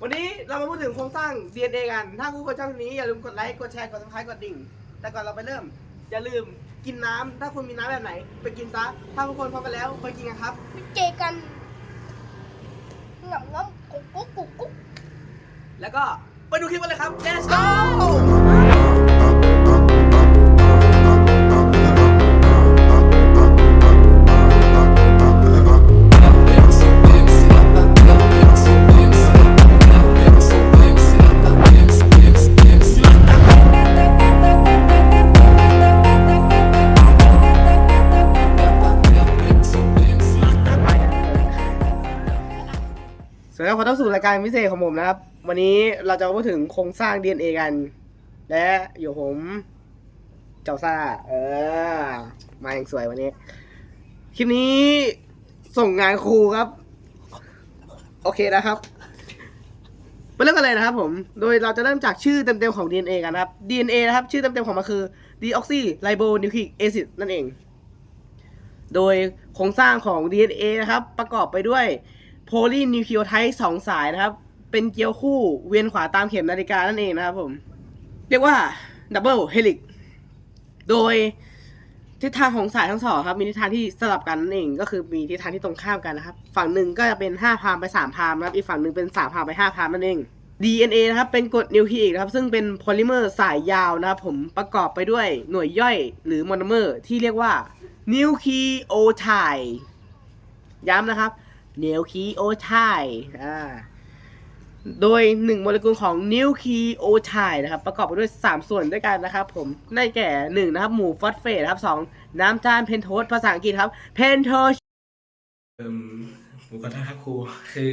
วันนี้เรามาพูดถึงโครงสร้าง DNA กัน ถ้าผู้คนชอบคลิปนี้อย่าลืมกดไลค์ กดแชร์ กดซับสไครต์กดดิ่ง แต่ก่อนเราไปเริ่ม อย่าลืมกินน้ำ ถ้าคุณมีน้ำแบบไหน ไปกินซะ ถ้าทุกคนพร้อมกันแล้วไปกินกันครับ ไปเจอกันงับงับกุ๊กกุ๊กกุ๊กกุ๊กแล้วก็ไปดูคลิปกันเลยครับ let's go สวัสดีครับขอต้อนรับสู่รายการพิเศษของผมนะครับ วันนี้เราจะมาพูดถึงโครงสร้าง DNA กัน และอยู่ผม เจ้าซ่า เออ มาอย่างสวยวันนี้ คลิปนี้ส่งงานครูครับ โอเคนะครับไปเริ่มกันเลยนะครับผม โดยเราจะเริ่มจากชื่อเต็มๆของ DNA กันนะครับ DNA นะครับ ชื่อเต็มๆของมันคือ deoxyribonucleic acid นั่นเอง โดยโครงสร้างของ DNA นะครับ ประกอบไปด้วย โพลีนิวคลีโอไทด์สองสายนะครับ เป็นเกลียวคู่เวียนขวาตามเข็มนาฬิกานั่นเองนะครับผม เรียกว่าดับเบิลเฮลิกโดยทิศทางของสายทั้งสองครับ มีทิศทางที่สลับกันนั่นเอง ก็คือมีทิศทางที่ตรงข้ามกันนะครับ ฝั่งหนึ่งก็จะเป็น5พามไป3พามนะครับอีกฝั่งหนึ่งเป็น3พามไป5พามนั่นเอง DNA นะครับเป็นกรดนิวคลีอิกนะครับ ซึ่งเป็นโพลิเมอร์สายยาวนะครับผมประกอบไปด้วยหน่วยย่อยหรือโมอนเมอร์ที่เรียกว่านิวคลีโอไทด์ย้ำนะครับ นิวคีโอไทด์อ่าโดย 1 โมเลกุลของนิวคีโอไทด์นะครับ ประกอบไปด้วย 3 ส่วนด้วยกันนะครับ ผมได้แก่ 1 นะครับ หมู่ฟอสเฟตครับ 2 น้ำตาลเพนโทสภาษาอังกฤษครับเพนโทสเอ่มผมขอโทษครับครูคือ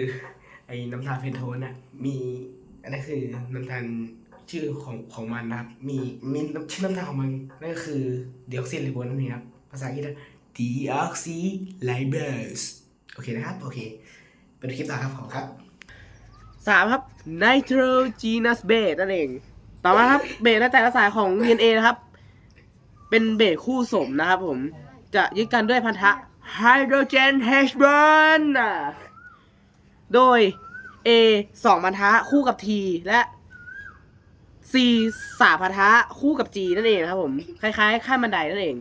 ไอ้น้ำตาลเพนโทสน่ะมีอันนั้นคือน้ำตาลชื่อของของมันนะครับ มีมีน้ำชื่อน้ำตาลของมันนั่นก็คือเดีออกซิริโบนั่นเองครับภาษาอังกฤษดีออกซิไลเบส โอเคนะครับ โอเค เป็นคลิปต่อครับขอบคุณครับสามครับ nitrogenous base นั่นเอง ต่อมาครับ เบสในแต่ละสายของ DNA นะครับ เป็นเบสคู่สมนะครับผม จะยึดกันด้วยพันธะ hydrogen H bond อะโดย A สองพันธะคู่กับ T และ C สามพันธะคู่กับ G นั่นเองนะครับผม คล้ายๆ ขั้นบันไดนั่นเอง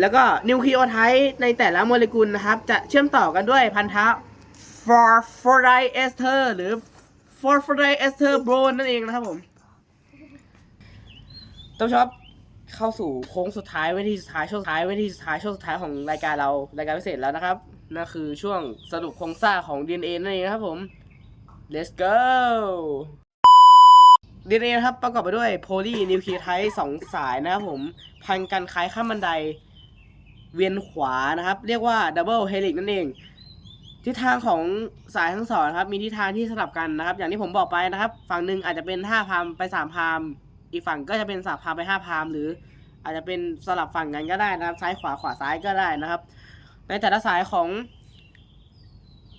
แล้วก็นิวคลีโอไทด์ในแต่ละโมเลกุลนะครับ จะเชื่อมต่อกันด้วยพันธะ f o r f o r i ester หรือ f o r f o r i ester bone นั่นเองนะครับผมท่านผู้ชมครับเข้าสู่โค้งสุดท้ายเวทีสุดท้ายช่วงสุดท้ายเวทีสุดท้ายช่วงสุดท้ายของรายการเรารายการพิเศษแล้วนะครับนั่นคือช่วงสรุปโครงสร้างของ DNA นั่นเองนะครับผม let's go DNA นครับประกอบไปด้วยโพลีนิวคลีไทด์สองสายนะครับผม พันกันคล้ายข้ามบันได เวียนขวานะครับ เรียกว่าดับเบิลเฮลิกนั่นเอง ทิศทางของสายทั้งสองครับ มีทิศทางที่สลับกันนะครับ อย่างที่ผมบอกไปนะครับ ฝั่งหนึ่งอาจจะเป็นห้าพามไปสามพาม อีกฝั่งก็จะเป็นสามพามไปห้าพาม หรืออาจจะเป็นสลับฝั่งกันก็ได้นะครับ ซ้ายขวาขวาซ้ายก็ได้นะครับ ในแต่ละสายของ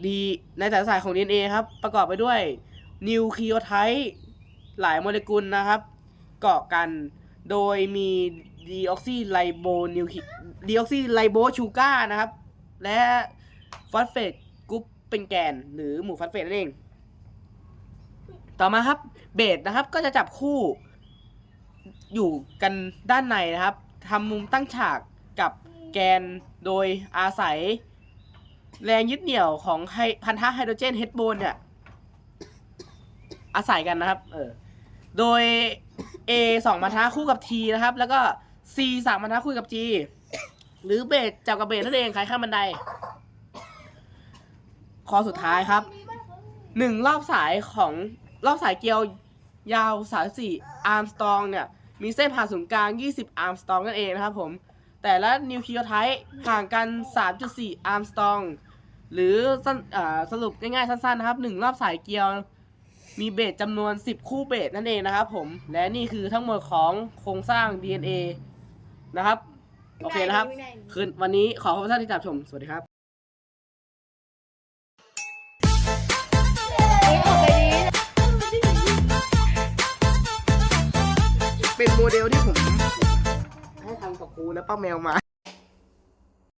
ดีในแต่ละสายของ DNA ครับ ประกอบไปด้วยนิวคลีโอไทด์หลายโมเลกุลนะครับ เกาะกันโดยมี ดีออกซิไลโบนิวคลีดีออกซิไลโบชูการ์นะครับ และฟอสเฟตกรุ๊ปเป็นแกนหรือหมู่ฟอสเฟตนั่นเอง ต่อมาครับเบสนะครับก็จะจับคู่อยู่กันด้านในนะครับทำมุมตั้งฉากกับแกนโดยอาศัย แรงยึดเหนี่ยวของไฮพันธะไฮโดรเจนเฮดโบนเนี่ย อาศัยกันนะครับ เออ โดย A สองพันธะคู่กับ T นะครับ แล้วก็ C สามพันธะคู่กับ G หรือเบสจับกับเบสนั่นเองคล้ายข้ามบันได ข้อสุดท้ายครับหนึ่งรอบสายของรอบสายเกลียวยาว 34 อาร์มสตรองเนี่ย มีเส้นผ่านศูนย์กลาง 20 อาร์มสตรองนั่นเองนะครับผม แต่ละนิวคลีโอไทด์ห่างกัน 3.4 อาร์มสตรอง หรือสั้นสรุปง่ายๆ สั้นๆ นะครับหนึ่งรอบสายเกลียวมีเบสจำนวน 10 คู่เบสนั่นเองนะครับผม และนี่คือทั้งหมดของโครงสร้าง DNA นะครับ โอเคนะครับ คืนวันนี้ขอขอบคุณท่านที่ติดตามชม สวัสดีครับ เป็นโมเดลที่ผมให้ทำกับครูและป้าแมวมา